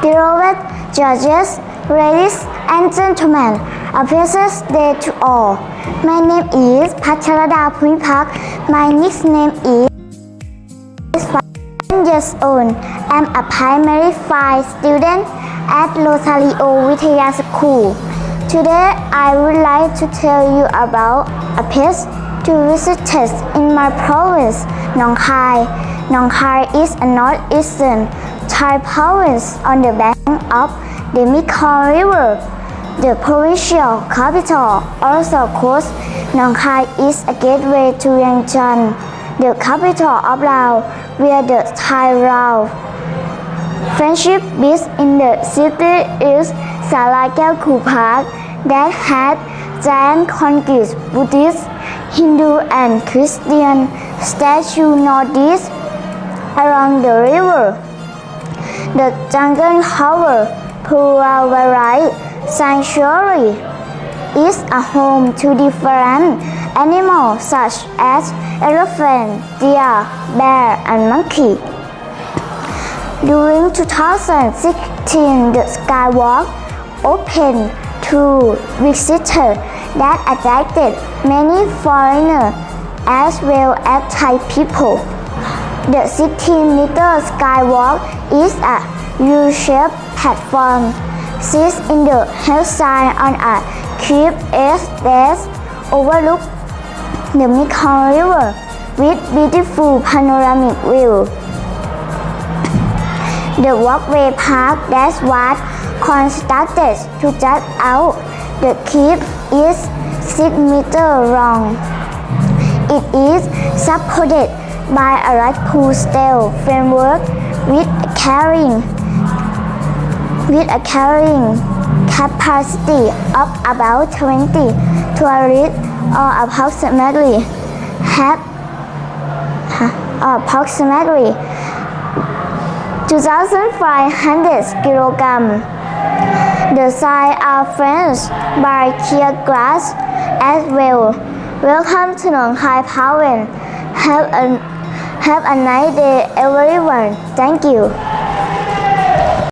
Beloved judges, ladies and gentlemen, a pleasant day to all. My name is Pacharada Pumipak. My nickname is five years old. I'm a primary five student at Rosario Vitaya School. Today, I would like to tell you about a place to visit in my province, Nong Khai. Nong Khai is a northeastern Thai province on the bank of the Mekong River. The provincial capital, also called Nong Khai, is a gateway to Vientiane, the capital of Laos, where the Thai Lao Friendship Beach in the city is Salakyaku Park that has giant concrete Buddhist, Hindu and Christian statues northeast along the river. The Jungle Hover Purawari Sanctuary is a home to different animals such as elephant, deer, bear and monkey. During 2016, the Skywalk opened to visitors that attracted many foreigners as well as Thai people. The 16-meter skywalk is a U-shaped platform sits in the hillside on a cliff edge that overlooks the Mekong River with beautiful panoramic view. The walkway park that was constructed to jut out the cliff is 6 meters long. It is supported by a Radpool steel framework with a carrying with a carrying capacity of about 20 to tourists or approximately half approximately 2,500 kilograms. The sides are fenced by clear grass as well. Welcome to Nong Khai Province. Have a have a nice day everyone. Thank you.